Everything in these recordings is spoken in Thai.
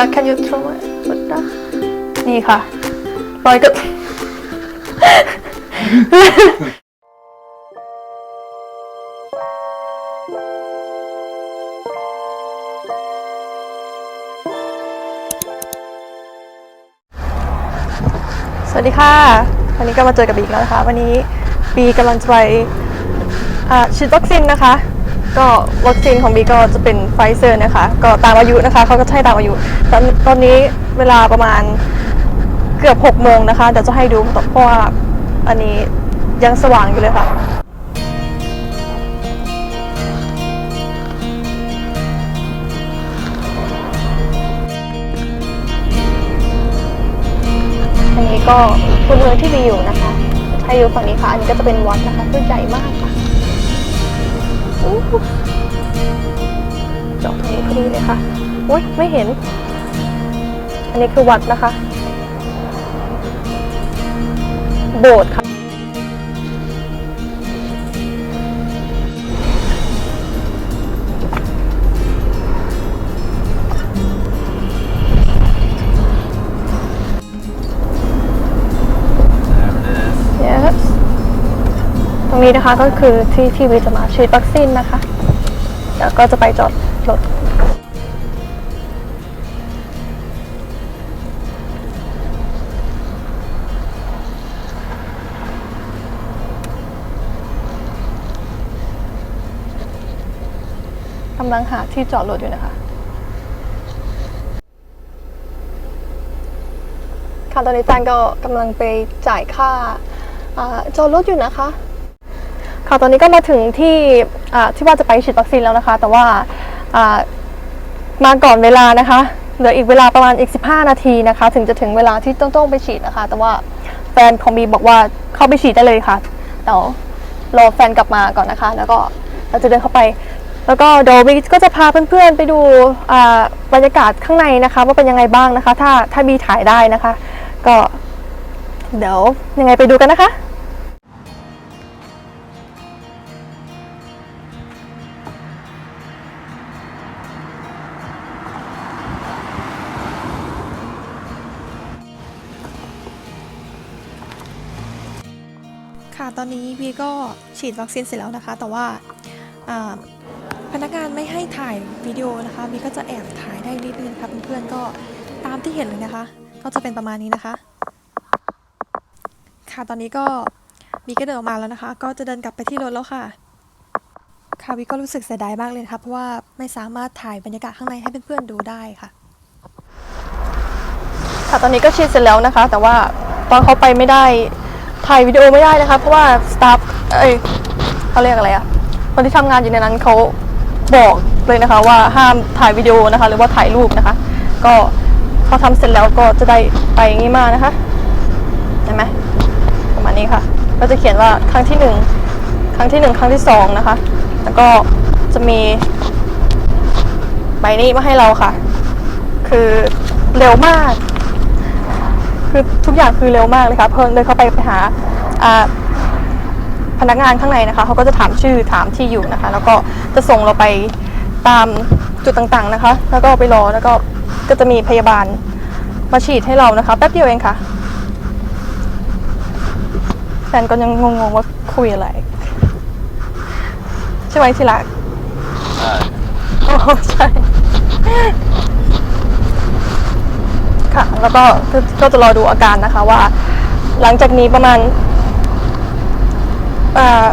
รัก can you throw my นี่ค่ะปอยก็สวัสดีค่ะ วันนี้ก็มาเจอกับบีอีกแล้วนะคะ วันนี้บีกำลังจะไปอาฉีดวัคซีนนะคะ ก็วัคซีนของบีก็จะเป็นไฟเซอร์นะคะ ก็ตามอายุนะคะเขาก็ให้ตามอายุตอนตอนนี้เวลาประมาณเกือบ6โมงนะคะเดี๋ยวจะให้ดูเพราะว่าอันนี้ยังสว่างอยู่เลยค่ะอันนี้ก็คุณเมืองที่มีอยู่นะคะให้อยู่ฝั่งนี้ค่ะ อันนี้ก็จะเป็นวัดนะคะคือใหญ่มากค่ะ จาะตรงนี้พอดีเลยค่ะอุ้ยไม่เห็น อันนี้คือวัดนะคะ โบสถ์ค่ะ รงนี้นะคะก็คือที่ที่วิจะมาฉีดวัคซีนนะคะ แล้วก็จะไปจอดรถกำลังหาที่จอดรถอยู่นะคะ ค่ะตอนนี้แตนก็กำลังไปจ่ายค่าอ่าจอดรถอยู่นะคะ ค่ะตอนนี้ก็มาถึงที่ที่ว่าจะไปฉีดวัคซีนแล้วนะคะ แต่ว่ามาก่อนเวลานะคะเหลืออีกเวลาประมาณอีก 15 นาทีนะคะ ถึงจะถึงเวลาที่ต้องต้องไปฉีดนะคะ แต่ว่าแฟนของบีบอกว่าเข้าไปฉีดได้เลยค่ะเดี๋ยวรอแฟนกลับมาก่อนนะคะ แล้วก็เราจะเดินเข้าไป แล้วก็เดี๋ยวบีก็จะพาเพื่อนๆไปดูบรรยากาศข้างในนะคะ ว่าเป็นยังไงบ้างนะคะ ถ้าถ้าบีถ่ายได้นะคะ ก็เดี๋ยวยังไงไปดูกันนะคะ ค่ะ ตอนนี้วีก็ฉีดวัคซีนเสร็จแล้วนะคะ แต่ว่าพนักงานไม่ให้ถ่ายวิดีโอนะคะวีก็จะแอบถ่ายได้นิดนึงค่ะเพื่อนๆก็ตามที่เห็นเลยนะคะ ก็จะเป็นประมาณนี้นะคะ ค่ะตอนนี้ก็วีก็เดินออกมาแล้วนะคะ ก็จะเดินกลับไปที่รถแล้วค่ะ ค่ะวีก็รู้สึกเสียดายมากเลยนะคะเพราะว่าไม่สามารถถ่ายบรรยากาศข้างในให้เพื่อนๆดูได้ค่ะ ค่ะตอนนี้ก็ฉีดเสร็จแล้วนะคะ แต่ว่าตอนเขาไปไม่ได้ ถ่ายวิดีโอไม่ได้นะคะ เพราะว่าสตาฟเอ้ยเขาเรียกอะไรอะคนที่ทำงานอยู่ในนั้นเขาบอกเลยนะคะ ว่าห้ามถ่ายวิดีโอนะคะ หรือว่าถ่ายรูปนะคะ ก็พอทำเสร็จแล้วก็จะได้ไปอย่างนี้มานะคะเห็นไหมประมาณนี้ค่ะ ก็จะเขียนว่าครั้งที่หนึ่งครั้งที่หนึ่งครั้งที่สองนะคะ แล้วก็จะมีใบนี้มาให้เราค่ะ คือเร็วมาก คือทุกอย่างคือเร็วมากเลยค่ะเพิ่นเดินเข้าไปไปหาอ่าพนักงานข้างในนะคะเขาก็จะถามชื่อถามที่อยู่นะคะ แล้วก็จะส่งเราไปตามจุดต่างๆนะคะ แล้วก็ไปรอแล้วก็ก็จะมีพยาบาลมาฉีดให้เรานะคะ แป๊บเดียวเองค่ะแฟนก็ยังงงๆว่าคุยอะไรใช่ไหมที่รักโอ้ใช่ ค่ะ แล้วก็ก็จะรอดูอาการนะคะว่า หลังจากนี้ประมาณา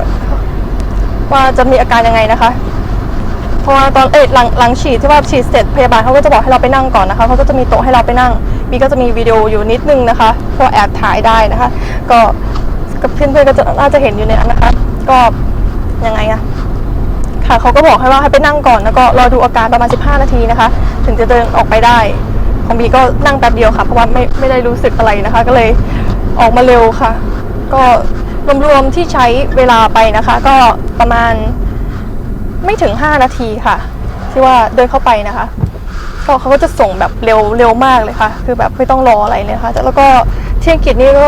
ว่าจะมีอาการยังไงนะคะ เพราะว่าตอนเอ๊หลังหลังฉีดที่ว่าฉีดเสร็จพยาบาลเขาก็จะบอกให้เราไปนั่งก่อนนะคะเขาก็จะมีโต๊ะให้เราไปนั่งบีก็จะมีวิดีโออยู่นิดนึงนะคะเพราะแอบถ่ายได้นะคะ ก็กับเพื่อนๆก็จะน่าจะเห็นอยู่ในนั้นนะคะ ก็ยังไงอะค่ะเขาก็บอกให้ว่าให้ไปนั่งก่อนแล้วก็รอดูอาการประมาณ 15 นาทีนะคะ ถึงจะเดินออกไปได้ ของบีก็นั่งแป๊บเดียวค่ะ เพราะว่าไม่ไม่ได้รู้สึกอะไรนะคะ ก็เลยออกมาเร็วค่ะ ก็รวมๆที่ใช้เวลาไปนะคะ ก็ประมาณไม่ถึง 5 นาทีค่ะ ที่ว่าเดินเข้าไปนะคะก็เขาก็จะส่งแบบเร็วเร็วมากเลยค่ะ คือแบบไม่ต้องรออะไรเลยค่ะ แล้วก็ที่อังกฤษนี่ก็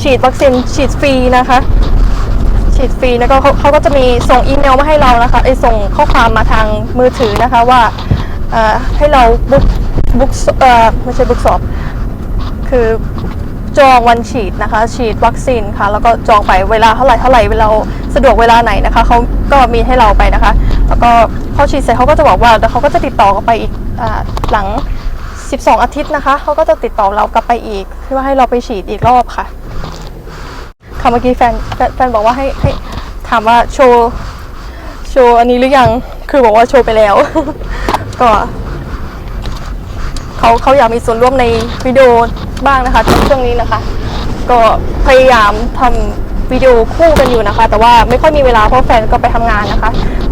ฉีดวัคซีนฉีดฟรีนะคะ ฉีดฟรีแล้วก็เขาเขาก็จะมีส่งอีเมลมาให้เรานะคะไอส่งข้อความมาทางมือถือนะคะว่า ให้เราบุ๊กบุ๊กเออไม่ใช่บุ๊กสอบ คือจองวันฉีดนะคะ ฉีดวัคซีนค่ะ แล้วก็จองไปเวลาเท่าไหร่เท่าไหร่เวลาสะดวกเวลาไหนนะคะเขาก็มีให้เราไปนะคะ แล้วก็พอฉีดเสร็จเขาก็จะบอกว่าแล้วเขาก็จะติดต่อกลับไปอีกอหลัง 12 อาทิตย์นะคะเขาก็จะติดต่อเรากลับไปอีกเพื่อให้เราไปฉีดอีกรอบค่ะค่ะเมื่อกี้แฟนแฟนแฟนบอกว่าให้ให้ถามว่าโชว์โชว์อันนี้หรือยังคือบอกว่าโชว์ไปแล้ว ก็เขาเขาอยากมีส่วนร่วมในวิดีโอบ้างนะคะในช่วงนี้นะคะ ก็พยายามทำวิดีโอคู่กันอยู่นะคะ แต่ว่าไม่ค่อยมีเวลาเพราะแฟนก็ไปทำงานนะคะ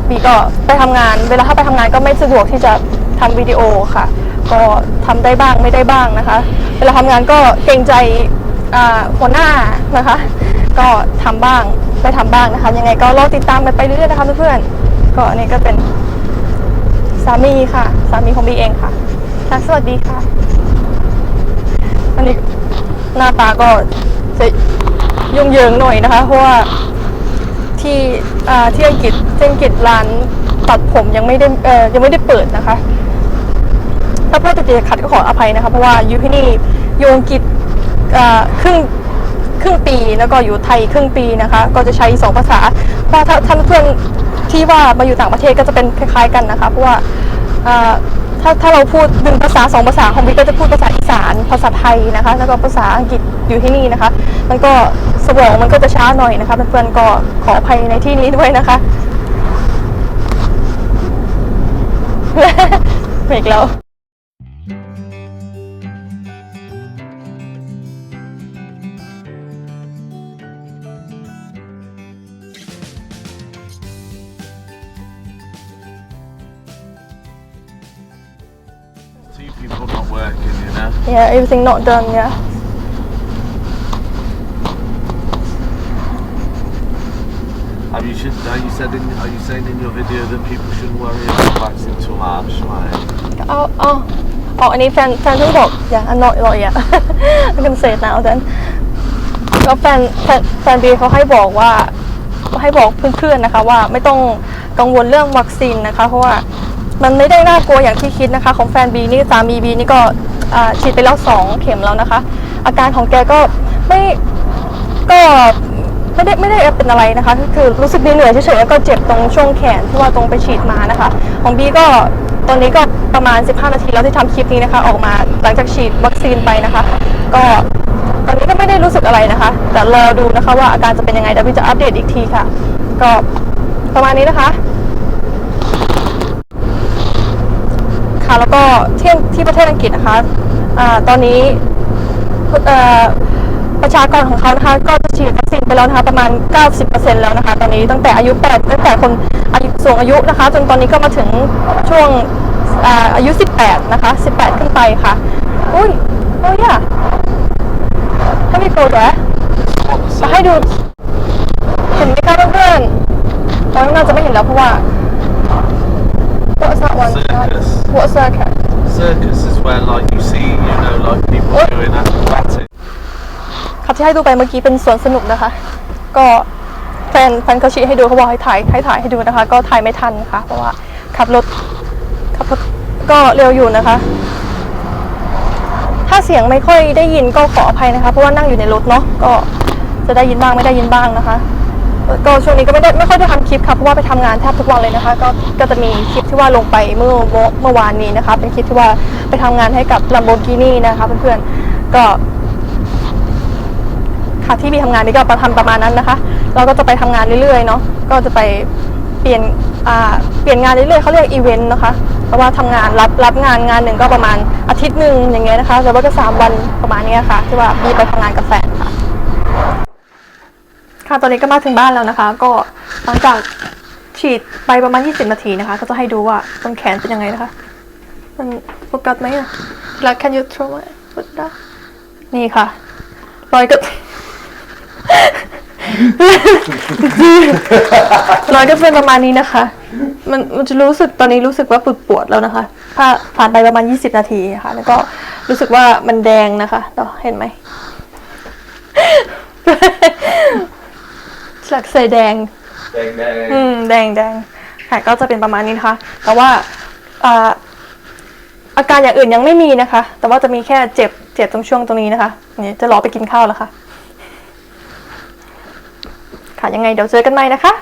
บีก็ไปทำงาน เวลาถ้าไปทำงานก็ไม่สะดวกที่จะทำวิดีโอค่ะ ก็ทำได้บ้างไม่ได้บ้างนะคะ เวลาทำงานก็เกรงใจหัวหน้านะคะ ก็ทำบ้างไม่ทำบ้างนะคะ ยังไงก็รอติดตามกันไปเรื่อยๆนะคะเพื่อนๆก็อันนี้ก็เป็น สามีค่ะ สามีของบีเองค่ะค่ะสวัสดีค่ะอันนี้หน้าตาก็จะยุ่งเหยิงหน่อยนะคะ เพราะว่าที่อ่าที่อังกฤษที่อังกฤษร้านตัดผมยังไม่ได้เอ่อยังไม่ได้เปิดนะคะ ถ้าพูดติดขัดก็ขออภัยนะคะ เพราะว่าอยู่ที่นี่อยู่อังกฤษครึ่งครึ่งปีแล้วก็อยู่ไทยครึ่งปีนะคะ ก็จะใช้สองภาษาเพราะถ้าท่านเพื่อน ที่ว่ามาอยู่ต่างประเทศก็จะเป็นคล้ายๆกันนะคะเพราะว่าถ้าถ้าเราพูดหนึ่งภาษาสองภาษาของวิกก็จะพูดภาษาอีสานภาษาไทยนะคะแล้วก็ภาษาอังกฤษอยู่ที่นี่นะคะ มันก็สมองมันก็จะช้าหน่อยนะคะเพื่อนๆก็ขออภัยในที่นี้ด้วยนะคะเบรกแล้ว Yeah, everything not done, yeah. Have you should are you said in are you saying in your video that people shouldn't worry about vaccine too much, right? เอาเอาอ๋ออันนี้แฟนแฟนเพิ่งบอกอย่าอันนอยรอยอะ I'm gonna say it now then แล้วแฟนแฟนแฟนบีเขาให้บอกว่าให้บอกเพื่อนๆนะคะว่าไม่ต้องกังวลเรื่องวัคซีนนะคะ เพราะว่ามันไม่ได้น่ากลัวอย่างที่คิดนะคะ ของแฟนบีนี่สามีบีนี่ก็อ่า ฉีดไปแล้วสองเข็มแล้วนะคะ อาการของแกก็ไม่ก็ไม่ได้ไม่ได้เป็นอะไรนะคะคือรู้สึกเหนื่อยเฉยๆแล้วก็เจ็บตรงช่วงแขนที่ว่าตรงไปฉีดมานะคะ ของบีก็ตอนนี้ก็ประมาณ 15 นาทีแล้วที่ทำคลิปนี้นะคะ ออกมาหลังจากฉีดวัคซีนไปนะคะ ก็ตอนนี้ก็ไม่ได้รู้สึกอะไรนะคะ แต่รอดูนะคะว่าอาการจะเป็นยังไงเดี๋ยวพี่จะอัปเดตอีกทีค่ะ ก็ประมาณนี้นะคะ ค่ะ แล้วก็ที่ที่ประเทศอังกฤษนะคะอ่าตอนนี้เอ่อประชากรของเขานะคะก็จะฉีดวัคซีนไปแล้วนะคะประมาณ 90%แล้วนะคะตอนนี้ตั้งแต่อายุ8ตั้งแต่คนอายุสูงอายุนะคะ จนตอนนี้ก็มาถึงช่วงอ่าอายุ 18 นะคะ 18 ขึ้นไปค่ะ อุ้ยโอ้ยอะถ้ามีโกรธแหวะ What the จะให้ดู circus? เห็นไหมคะเพื่อนๆเราน่าจะไม่เห็นแล้วเพราะว่า What's that one? Circus. What circus? Circus is where like you see, you know, like people What? doing acrobatics. ครับที่ให้ดูไปเมื่อกี้เป็นสวนสนุกนะคะ ก็แฟนแฟนเขาชี้ให้ดูเขาบอกให้ถ่ายให้ถ่ายให้ดูนะคะ ก็ถ่ายไม่ทันค่ะ เพราะว่าขับรถขับรถก็เร็วอยู่นะคะ ถ้าเสียงไม่ค่อยได้ยินก็ขออภัยนะคะ เพราะว่านั่งอยู่ในรถเนาะก็จะได้ยินบ้างไม่ได้ยินบ้างนะคะ ก็ช่วงนี้ก็ไม่ได้ไม่ค่อยได้ทำคลิปค่ะเพราะว่าไปทำงานแทบทุกวันเลยนะคะ ก็ก็จะมีคลิปที่ว่าลงไปเมื่อเมื่อวานนี้นะคะ เป็นคลิปที่ว่าไปทำงานให้กับ Lamborghini นะคะเพื่อนๆก็ค่ะที่บีทำงานนี่ก็ประทำประมาณนั้นนะคะ เราก็จะไปทำงานเรื่อยๆเนาะก็จะไปเปลี่ยนอ่าเปลี่ยนงานเรื่อยๆเขาเรียกอีเวนต์นะคะ เพราะว่าทำงานรับรับงานงานหนึ่งก็ประมาณอาทิตย์หนึ่งอย่างเงี้ยนะคะแต่ว่าก็สามวันประมาณเนี้ยค่ะ ที่ว่าบีไปทำงานกับแฟน ค่ะ ตอนนี้ก็มาถึงบ้านแล้วนะคะ ก็หลังจากฉีดไปประมาณ 20 นาทีนะคะ ก็จะให้ดูว่าตรงแขนเป็นยังไงนะคะ มันโฟกัสไหมอะแล้ว can you throw my foot down นี่ค่ะ รอยก็รอยก็เป็นประมาณนี้นะคะ มันมันจะรู้สึกตอนนี้รู้สึกว่าปวดปวดแล้วนะคะ ถ้าผ่านไปประมาณ 20 นาทีค่ะ แล้วก็รู้สึกว่ามันแดงนะคะต่อเห็นไหม หลักใส่แดงอืมแดงแดงค่ะก็จะเป็นประมาณนี้นะคะ แต่ว่าอ่าอาการอย่างอื่นยังไม่มีนะคะ แต่ว่าจะมีแค่เจ็บเจ็บตรงช่วงตรงนี้นะคะนี่จะรอไปกินข้าวแล้วค่ะ ค่ะยังไงเดี๋ยวเจอกันใหม่นะคะ